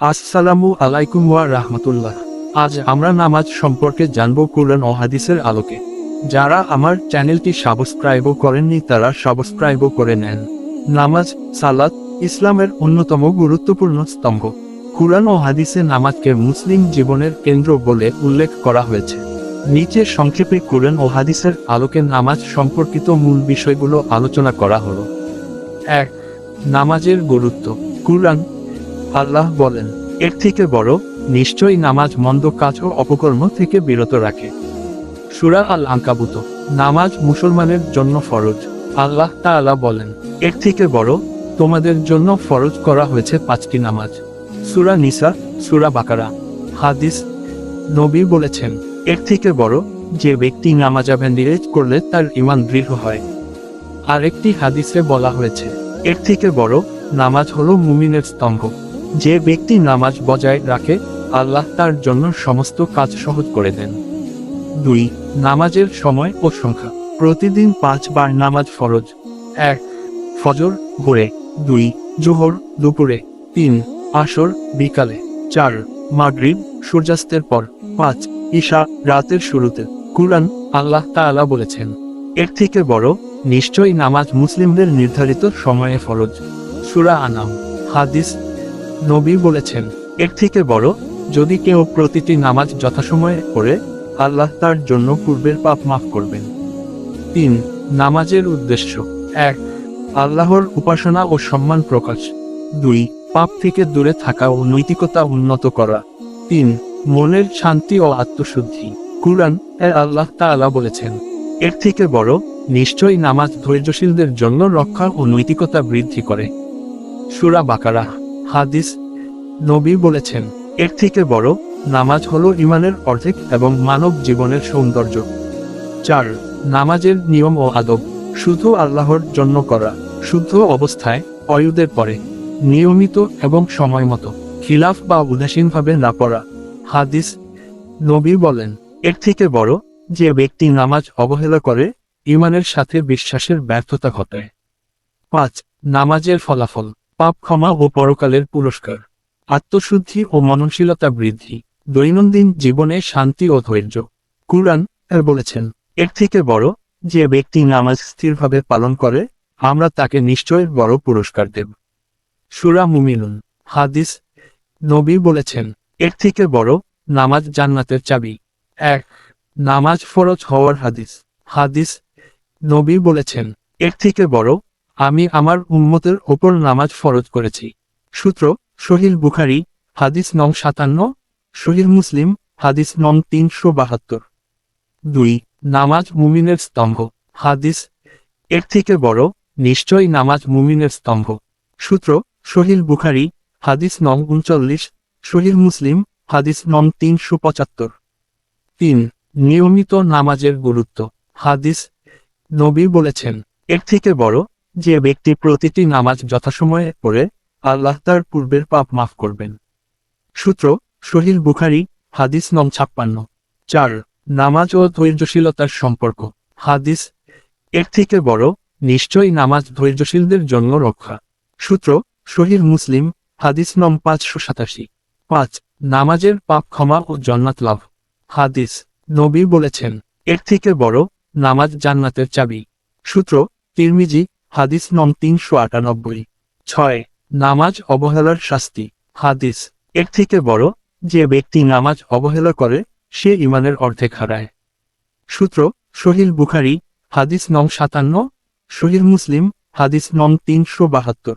আসসালামু আলাইকুম ওয়া রাহমাতুল্লাহ। আজ আমরা নামাজ সম্পর্কে জানব কুরআন ও হাদিসের আলোকে। যারা আমার চ্যানেলটি সাবস্ক্রাইবও করেননি তারা সাবস্ক্রাইবও করে নেন। নামাজ, সালাত, ইসলামের অন্যতম গুরুত্বপূর্ণ স্তম্ভ। কুরআন ও হাদিসে নামাজকে মুসলিম জীবনের কেন্দ্র বলে উল্লেখ করা হয়েছে। নিচে সংক্ষেপে কুরআন ও হাদিসের আলোকে নামাজ সম্পর্কিত মূল বিষয়গুলো আলোচনা করা হলো। এক, নামাজের গুরুত্ব। কুরআন আল্লাহ বলেন, এর থেকে বড় নিশ্চয়ই নামাজ মন্দ কাজ ও অপকর্ম থেকে বিরত রাখে। সুরা আল আঙ্কাবুত নামাজ মুসলমানের জন্য ফরজ। আল্লাহ তাআলা বলেন, এর থেকে বড় তোমাদের জন্য ফরজ করা হয়েছে পাঁচটি নামাজ। সুরা নিসা, সুরা বাকারা। হাদিস, নবী বলেছেন, এর থেকে বড় যে ব্যক্তি নামাজা ভ্যান্ডিরেজ করলে তার ইমান দৃঢ় হয়। আরেকটি হাদিসে বলা হয়েছে, এর থেকে বড় নামাজ হলো মুমিনের স্তম্ভ। যে ব্যক্তি নামাজ বজায় রাখে, আল্লাহ তার জন্য সমস্ত কাজ সহজ করে দেন। দুই, নামাজের সময় ও সংখ্যা। প্রতিদিন পাঁচবার নামাজ ফরজ। এক, ফজর ভোরে। দুই, জোহর দুপুরে। তিন, আসর বিকালে। চার, মাগরিব সূর্যাস্তের পর। পাঁচ, ঈশা রাতের শুরুতে। কুরআন আল্লাহ তাআলা বলেছেন, এর থেকে বড় নিশ্চয়ই নামাজ মুসলিমদের নির্ধারিত সময়ে ফরজ। সুরা আনাম, হাদিস নবী বলেছেন, এর থেকে বড়, যদি কেউ প্রতিটি নামাজ যথাসময়ে পড়ে, আল্লাহ তার জন্য পূর্বের পাপ মাফ করবেন। তিন, নামাজের উদ্দেশ্য। এক, আল্লাহর উপাসনা ও সম্মান প্রকাশ। দুই, পাপ থেকে দূরে থাকা ও নৈতিকতা উন্নত করা। তিন, মনের শান্তি ও আত্মশুদ্ধি। কুরআন এ আল্লাহ তাআলা বলেছেন, এর থেকে বড়, নিশ্চয়ই নামাজ ধৈর্যশীলদের জন্য রক্ষা ও নৈতিকতা বৃদ্ধি করে। সুরা বাকারা। হাদিস নবী বলেছেন, এর থেকে বড় নামাজ হলো ইমানের অর্ধেক এবং মানব জীবনের সৌন্দর্য। চার, নামাজের নিয়ম ও আদব শুধু আল্লাহর জন্য করা। শুদ্ধ অবস্থায় অয়ুদের পরে, নিয়মিত এবং সময় মতো খিলাফ বা উদাসীনভাবে না পড়া। হাদিস নবী বলেন, এর থেকে বড় যে ব্যক্তি নামাজ অবহেলা করে ইমানের সাথে বিশ্বাসের ব্যর্থতা ঘটায়। পাঁচ, নামাজের ফলাফল। পাপ ক্ষমা ও পরকালের পুরস্কার। আত্মশুদ্ধি ও মননশীলতা বৃদ্ধি। দৈনন্দিন জীবনে শান্তি ও ধৈর্য। কুরআন এর বলেছেন, এর থেকে বড় যে ব্যক্তি নামাজ স্থিরভাবে পালন করে, আমরা তাকে নিশ্চয় বড় পুরস্কার দেব। সুরা মুমিনুন। হাদিস নবী বলেছেন, এর থেকে বড় নামাজ জান্নাতের চাবি। এক, নামাজ ফরজ হওয়ার হাদিস। হাদিস নবী বলেছেন, এর থেকে বড় আমি আমার উম্মতের ওপর নামাজ ফরজ করেছি। সূত্র শহীল বুখারি, হাদিস নং সাতান্ন শহীল মুসলিম, হাদিস নং তিনশো বাহাত্তর। দুই, নামাজ মুমিনের স্তম্ভ। হাদিস, এর থেকে বড়, নিশ্চয়ই নামাজ মুমিনের স্তম্ভ। সূত্র শহীল বুখারি, হাদিস নং উনচল্লিশ শহীল মুসলিম, হাদিস নং তিনশো পঁচাত্তর। তিন, নিয়মিত নামাজের গুরুত্ব। হাদিস, নবী বলেছেন, এর থেকে বড় যে ব্যক্তি প্রতিটি নামাজ যথাসময়ে পড়ে, আল্লাহ তার পূর্বের পাপ মাফ করবেন। সূত্র শহীল বুখারি, হাদিস নং ছাপ্পান্ন। চার, নামাজ ও ধৈর্যশীলতার সম্পর্ক। হাদিস, এর থেকে বড়, নিশ্চয়ই নামাজ ধৈর্যশীলদের জন্য রক্ষা। সূত্র শহীল মুসলিম, হাদিস নং পাঁচশো সাতাশি। পাঁচ, নামাজের পাপ ক্ষমা ও জান্নাত লাভ। হাদিস, নবী বলেছেন, এর থেকে বড়, নামাজ জান্নাতের চাবি। সূত্র, তিরমিজি হাদিস নং তিনশো আটানব্বই। ছয়, নামাজ অবহেলার শাস্তি। হাদিস, এর থেকে বড়, যে ব্যক্তি নামাজ অবহেলা করে, সে ইমানের অর্ধেক হারায়। সূত্র শহীল বুখারি, হাদিস নং সাতান্ন শহীল মুসলিম, হাদিস নং তিনশো বাহাত্তর।